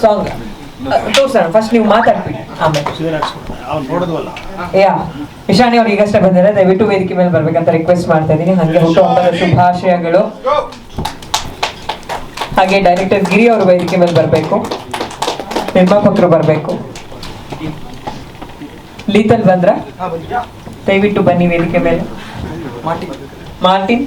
Song ತೋರ್ಸೋಣ. First ನೀವು ಮಾತಾಡ್ಬಿಡಿ. ಆಮೇಲೆ ಯಾ ಇಶಾನಿ ಅವ್ರು ಈಗಷ್ಟೇ ಬಂದಿದ್ದಾರೆ. ದಯವಿಟ್ಟು ವೇದಿಕೆ ಮೇಲೆ ಬರ್ಬೇಕಂತ ರಿಕ್ವೆಸ್ಟ್ ಮಾಡ್ತಾ ಇದ್ದೀನಿ. ಹಾಗೆ ಹುಟ್ಟುಹಬ್ಬದ ಶುಭಾಶಯಗಳು. ಹಾಗೆ ಡೈರೆಕ್ಟರ್ ಗಿರಿ ಅವರು ವೇದಿಕೆ ಮೇಲೆ ಬರಬೇಕು. ನಿರ್ಮಾಪಕರು ಬರಬೇಕು. ಲೀತಲ್ ಬಂದ್ರ? ದಯವಿಟ್ಟು ಬನ್ನಿ ವೇದಿಕೆ ಮೇಲೆ. ಮಾರ್ಟಿನ್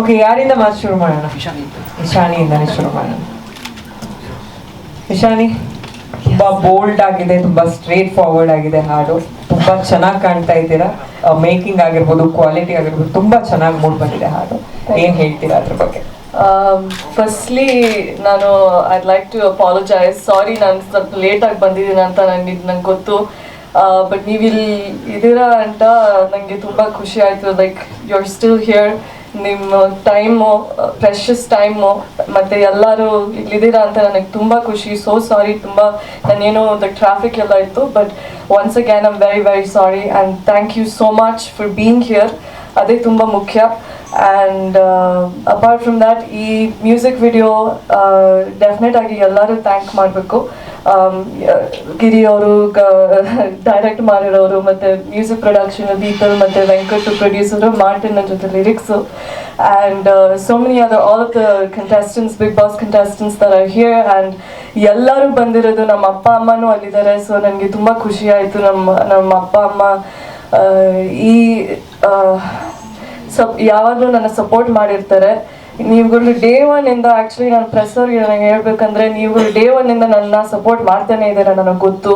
ಓಕೆ ಯಾರಿಂದ ಮಾತು ಶುರು ಮಾಡೋಣ ಇಶಾನಿಯಿಂದನೇ ಶುರು ಮಾಡೋಣ ಇಶಾನಿ ತುಂಬಾ ಬೋಲ್ಡ್ ಆಗಿದೆ ತುಂಬಾ ಸ್ಟ್ರೇಟ್ ಫಾರ್ವರ್ಡ್ ಆಗಿದೆ ಹಾಡು. ತುಂಬಾ ಚೆನ್ನಾಗಿ ಕಾಣ್ತಾ ಇದ್ದೀರಾ? ಮೇಕಿಂಗ್ ಆಗಿರ್ಬೋದು ಕ್ವಾಲಿಟಿ ಆಗಿರ್ಬೋದು ತುಂಬಾ ಚೆನ್ನಾಗಿ ಮೂಡ್ ಬಂದಿದೆ ಹಾಡು. ಏನ್ ಹೇಳ್ತೀರಾ ಅದ್ರ ಬಗ್ಗೆ? ಫಸ್ಟ್ಲಿ Um, ನಾನು I'd like to apologise sorry ನಾನು ಸ್ವಲ್ಪ ಲೇಟಾಗಿ ಬಂದಿದ್ದೀನಿ ಅಂತ ನನಗೆ ನಂಗೆ ಗೊತ್ತು. ಬಟ್ ನೀವು ಇಲ್ಲಿ ಇದ್ದೀರಾ ಅಂತ ನನಗೆ ತುಂಬ ಖುಷಿ ಆಯಿತು. Like you are still here ನಿಮ್ಮ ಟೈಮು ಪ್ರೆಷಸ್ ಟೈಮು ಮತ್ತು ಎಲ್ಲರೂ ಇಲ್ಲಿದ್ದೀರಾ ಅಂತ ನನಗೆ ತುಂಬ ಖುಷಿ. ಸೋ ಸಾರಿ ತುಂಬ ನಾನೇನೋ ಒಂದು ಟ್ರಾಫಿಕ್ ಎಲ್ಲ ಇತ್ತು but once again I'm very very sorry and thank you so much for being here ಅದೇ ತುಂಬ ಮುಖ್ಯ. ಆ್ಯಂಡ್ ಅಪಾರ್ಟ್ ಫ್ರಮ್ ದ್ಯಾಟ್ ಈ ಮ್ಯೂಸಿಕ್ ವಿಡಿಯೋ ಡೆಫಿನೆಟ್ ಆಗಿ ಎಲ್ಲರೂ ಥ್ಯಾಂಕ್ ಮಾಡಬೇಕು. ಗಿರಿ ಅವರು ಡೈರೆಕ್ಟ್ ಮಾಡಿರೋರು ಮತ್ತು ಮ್ಯೂಸಿಕ್ ಪ್ರೊಡಕ್ಷನ್ ದೀಪಲ್ ಮತ್ತು ವೆಂಕಟ್ ಪ್ರೊಡ್ಯೂಸರು ಮಾರ್ಟಿನ್ ಜೊತೆ lyrics and so many other all the contestants Bigg Boss contestants are here and ಎಲ್ಲರೂ ಬಂದಿರೋದು ನಮ್ಮ ಅಪ್ಪ ಅಮ್ಮನೂ ಅಲ್ಲಿದ್ದಾರೆ. ಸೊ ನನಗೆ ತುಂಬ ಖುಷಿ ಆಯಿತು ನಮ್ಮ ನಮ್ಮ ಅಪ್ಪ ಅಮ್ಮ. ಈ ಸಪ್, ಯಾವಾಗಲೂ ನನ್ನ ಸಪೋರ್ಟ್ ಮಾಡಿರ್ತಾರೆ. ನೀವುಗಳು ಡೇ ಒನ್ ಇಂದ ಆಕ್ಚುಲಿ ನಾನು ಪ್ರೆಸ್ ಅವ್ರಿಗೆ ನನಗೆ ಹೇಳ್ಬೇಕಂದ್ರೆ ನೀವುಗಳು ಡೇ ಒನ್ ಇಂದ ನನ್ನ ಸಪೋರ್ಟ್ ಮಾಡ್ತಾನೆ ಇದ್ದೀರಾ ನನಗೆ ಗೊತ್ತು.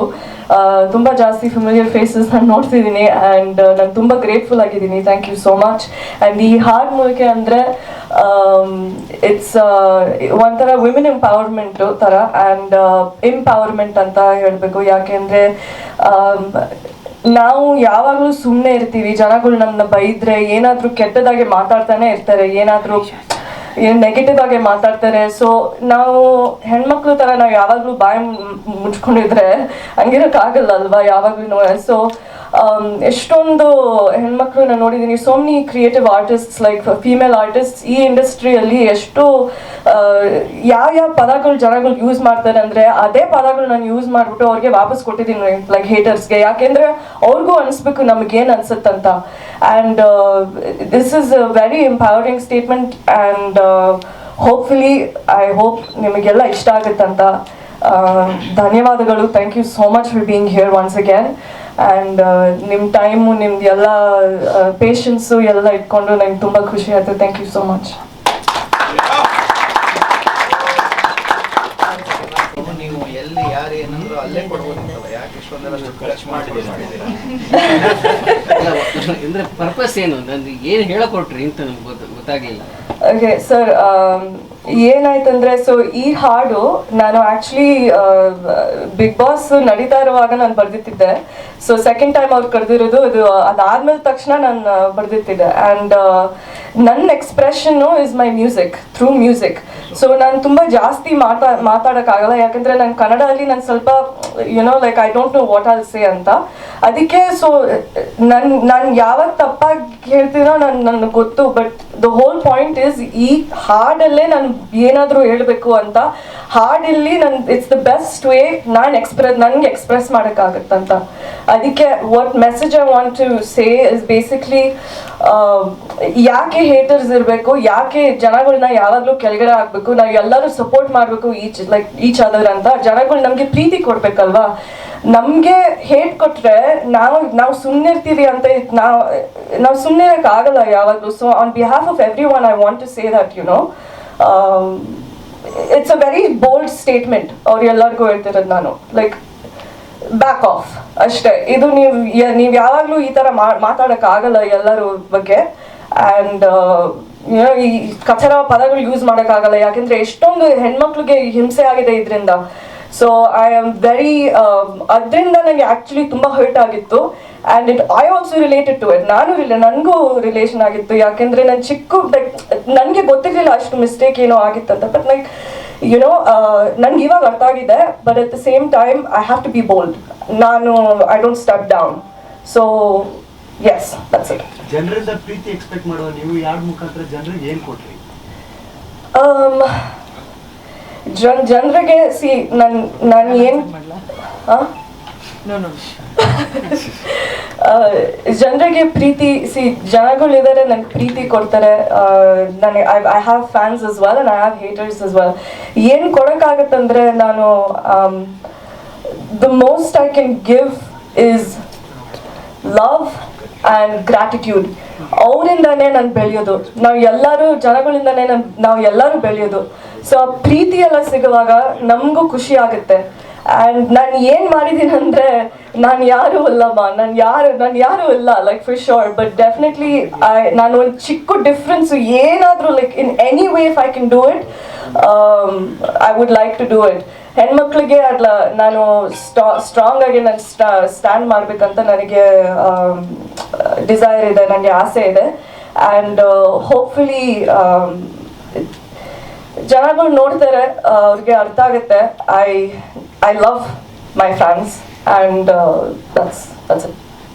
ತುಂಬ ಜಾಸ್ತಿ ಫೆಮಿಲಿಯರ್ ಫೇಸಸ್ ನಾನು ನೋಡ್ತಿದ್ದೀನಿ ಆ್ಯಂಡ್ ನಾನು ತುಂಬ ಗ್ರೇಟ್ಫುಲ್ ಆಗಿದ್ದೀನಿ. Thank you so much and ಈ ಹಾಡ್ ಮೂಲಕ ಅಂದರೆ ಇಟ್ಸ್ ಒಂಥರ ವಿಮೆನ್ ಎಂಪವರ್ಮೆಂಟ್ ಥರ ಆ್ಯಂಡ್ ಎಂಪವರ್ಮೆಂಟ್ ಅಂತ ಹೇಳಬೇಕು. ಯಾಕೆಂದರೆ ನಾವು ಯಾವಾಗಲೂ ಸುಮ್ಮನೆ ಇರ್ತೀವಿ. ಜನಗಳು ನಮ್ಮನ್ನ ಬೈದ್ರೆ ಏನಾದರೂ ಕೆಟ್ಟದಾಗೆ ಮಾತಾಡ್ತಾನೆ ಇರ್ತಾರೆ. ಏನಾದರೂ ಏನು ನೆಗೆಟಿವ್ ಆಗಿ ಮಾತಾಡ್ತಾರೆ. ಸೊ ನಾವು ಹೆಣ್ಮಕ್ಳು ಥರ ನಾವು ಯಾವಾಗಲೂ ಬಾಯಿ ಮುಚ್ಕೊಂಡಿದ್ರೆ ಹಂಗಿರೋಕ್ಕಾಗಲ್ಲ ಅಲ್ವಾ ಯಾವಾಗ್ಲೂ ಸೊ ಎಷ್ಟೊಂದು ಹೆಣ್ಮಕ್ಳು ನಾನು ನೋಡಿದ್ದೀನಿ so many creative artists like female artist ಈ ಇಂಡಸ್ಟ್ರಿಯಲ್ಲಿ ಎಷ್ಟು ಯಾವ ಯಾವ ಪದಗಳು ಜನಗಳು ಯೂಸ್ ಮಾಡ್ತಾರೆ ಅಂದರೆ ಅದೇ ಪದಗಳು ನಾನು ಯೂಸ್ ಮಾಡಿಬಿಟ್ಟು ಅವ್ರಿಗೆ ವಾಪಸ್ ಕೊಟ್ಟಿದ್ದೀನಿ ಲೈಕ್ ಹೇಟರ್ಸ್ಗೆ ಯಾಕೆಂದರೆ ಅವ್ರಿಗೂ ಅನಿಸ್ಬೇಕು ನಮಗೇನು ಅನ್ಸುತ್ತಂತ. And this is a very empowering statement and hopefully I hope ನಿಮಗೆಲ್ಲ ಇಷ್ಟ ಆಗುತ್ತಂತ ಧನ್ಯವಾದಗಳು. Thank you so much for being here once again and ನಿಮ್ಮ ಟೈಮು ನಿಮ್ದು ಎಲ್ಲ ಪೇಷನ್ಸು ಎಲ್ಲ ಇಟ್ಕೊಂಡು ನಂಗೆ ತುಂಬ ಖುಷಿ ಆಯಿತು. ಥ್ಯಾಂಕ್ ಯು ಸೋ ಮಚ್ ಅಂದ್ರೆ ಪರ್ಪಸ್ ಏನು? ನಂದು ಏನು ಹೇಳಕೊಟ್ರಿ ಅಂತ ನಮ್ಗೆ ಗೊತ್ತ ಗೊತ್ತಾಗ್ಲಿಲ್ಲ. ಓಕೆ ಸರ್ ಏನಾಯ್ತಂದ್ರೆ ಸೊ ಈ ಹಾಡು ನಾನು ಆ್ಯಕ್ಚುಲಿ ಬಿಗ್ ಬಾಸ್ ನಡೀತಾ ಇರುವಾಗ ನಾನು ಬರ್ದಿತ್ತಿದ್ದೆ. ಸೊ ಸೆಕೆಂಡ್ ಟೈಮ್ ಅವ್ರು ಕರೆದಿರೋದು ಅದು, ಅದಾದ್ಮೇಲೆ ತಕ್ಷಣ ನಾನು ಬರ್ದಿತ್ತಿದ್ದೆ. ಆ್ಯಂಡ್ ನನ್ನ expression is my music through music so ನಾನು ತುಂಬ ಜಾಸ್ತಿ ಮಾತಾ, ಮಾತಾಡೋಕ್ಕಾಗಲ್ಲ. ಯಾಕಂದರೆ ನಾನು ಕನ್ನಡದಲ್ಲಿ ನಾನು ಸ್ವಲ್ಪ you know like I don't know what all say ಅಂತ. ಅದಕ್ಕೆ ಸೊ ನನ್ನ ನಾನು ಯಾವಾಗ ತಪ್ಪಾಗಿ ಹೇಳ್ತೀನೋ ನನ್ ನನಗೆ ಗೊತ್ತು but the whole point is ಈ ಹಾಡಲ್ಲೇ ನಾನು ಏನಾದರೂ ಹೇಳಬೇಕು ಅಂತ. ಹಾಡಲ್ಲಿ ನನ್ ಇಟ್ಸ್ ದ ಬೆಸ್ಟ್ ವೇ ನಾನು ಎಕ್ಸ್ಪ್ರೆಸ್ ನನಗೆ ಎಕ್ಸ್ಪ್ರೆಸ್ ಮಾಡೋಕ್ಕಾಗತ್ತಂತ. ಅದಕ್ಕೆ what message I want to say is basically ಯಾಕೆ ಹೇಟರ್ಸ್ ಇರಬೇಕು, ಯಾಕೆ ಜನಗಳನ್ನ ಯಾವಾಗಲೂ ಕೆಳಗಡೆ ಹಾಕ್ಬೇಕು, ನಾವು ಎಲ್ಲರೂ ಸಪೋರ್ಟ್ ಮಾಡಬೇಕು ಈಚ್ ಲೈಕ್ ಈಚ್ ಅದರ್ ಅಂತ. ಜನಗಳು ನಮಗೆ ಪ್ರೀತಿ ಕೊಡ್ಬೇಕಲ್ವಾ? ನಮಗೆ ಹೇಟ್ ಕೊಟ್ರೆ ನಾವು ನಾವು ಸುಮ್ಮನೆ ಇರ್ತೀವಿ ಅಂತ ನಾವು ನಾವು ಸುಮ್ಮನೆ ಆಗಲ್ಲ ಯಾವಾಗಲೂ. So on behalf of everyone I want to say that you know it's a very bold statement ಅವ್ರು ಎಲ್ಲರಿಗೂ ಹೇಳ್ತಿರೋದು ನಾನು. ಲೈಕ್ ಬ್ಯಾಕ್ ಆಫ್ ಅಷ್ಟೇ. ಇದು ನೀವು ನೀವು ಯಾವಾಗಲೂ ಈ ಥರ ಮಾತಾಡೋಕೆ ಆಗಲ್ಲ ಎಲ್ಲರ ಬಗ್ಗೆ. ಆ್ಯಂಡ್ ಈ ಕಚರ ಪದಗಳು ಯೂಸ್ ಮಾಡೋಕ್ಕಾಗಲ್ಲ ಯಾಕೆಂದ್ರೆ ಎಷ್ಟೊಂದು ಹೆಣ್ಮಕ್ಳಿಗೆ ಹಿಂಸೆ ಆಗಿದೆ ಇದರಿಂದ. ಸೊ ಐ ಆಮ್ ವೆರಿ ಅದರಿಂದ ನನಗೆ ಆ್ಯಕ್ಚುಲಿ ತುಂಬ ಹರ್ಟ್ ಆಗಿತ್ತು. And it I also related to it ನಾನು ರಿಲೇ ನನಗೂ ರಿಲೇಷನ್ ಆಗಿತ್ತು. ಯಾಕೆಂದರೆ ನಾನು ಚಿಕ್ಕ ಲೈಕ್ ನನಗೆ ಗೊತ್ತಿರಲಿಲ್ಲ ಅಷ್ಟು ಮಿಸ್ಟೇಕ್ ಏನೋ ಆಗಿತ್ತಂತ. ಬಟ್ ಲೈಕ್ ಯುನೋ ನನಗೆ ಇವಾಗ ಅರ್ಥ ಆಗಿದೆ. But at the same time I have to be bold ನಾನು I don't step down so yes that's it ಜನರಿಂದ ಪ್ರೀತಿ ಎಕ್ಸ್ಪೆಕ್ಟ್ ಮಾಡುವ ನೀವು ಯಾರ ಮುಖಾಂತರ ಜನರಿಗೆ ಏನು ಕೊಟ್ರಿ? Um, ಜನ್ ಜನರಿಗೆ ಸಿ ನನ್ ನಾನು ಏನು ಜನರಿಗೆ ಪ್ರೀತಿ ಸಿ ಜನಗಳಿದ್ದಾರೆ ನನ್ಗೆ ಪ್ರೀತಿ ಕೊಡ್ತಾರೆ. ನನಗೆ I I have fans as well and I have haters as well ಏನು ಕೊಡೋಕ್ಕಾಗತ್ತಂದ್ರೆ ನಾನು the most I can give is love and gratitude ಅವರಿಂದನೇ ನಾನು ಬೆಳೆಯೋದು. ನಾವು ಎಲ್ಲರೂ ಜನಗಳಿಂದನೇ ನಾನು ನಾವು ಎಲ್ಲರೂ ಬೆಳೆಯೋದು. ಸೊ ಆ ಪ್ರೀತಿ ಎಲ್ಲ ಸಿಗುವಾಗ ನಮಗೂ ಖುಷಿ ಆಗುತ್ತೆ. ಆ್ಯಂಡ್ ನಾನು ಏನು ಮಾಡಿದ್ದೀನಿ ಅಂದರೆ ನಾನು ಯಾರು ಅಲ್ಲಮ್ಮ, ನಾನು ಯಾರು ನಾನು ಯಾರು ಇಲ್ಲ like for sure but definitely I ನಾನು ಒಂದು ಚಿಕ್ಕ ಡಿಫ್ರೆನ್ಸು ಏನಾದರೂ like in any way if I can do it I would like to do it ಹೆಣ್ಮಕ್ಳಿಗೆ ಅಲ್ಲ ನಾನು ಸ್ಟಾ ಸ್ಟ್ರಾಂಗ್ ಆಗಿ ನಾನು ಸ್ಟಾ ಸ್ಟ್ಯಾಂಡ್ ಮಾಡಬೇಕಂತ ನನಗೆ ಡಿಸೈರ್ ಇದೆ ನನಗೆ ಆಸೆ ಇದೆ. ಆ್ಯಂಡ್ ಹೋಪ್ಫುಲಿ ಜನಗಳು ನೋಡ್ತಾರೆ ಅವ್ರಿಗೆ ಅರ್ಥ ಆಗುತ್ತೆ. I I love my fans and that's that's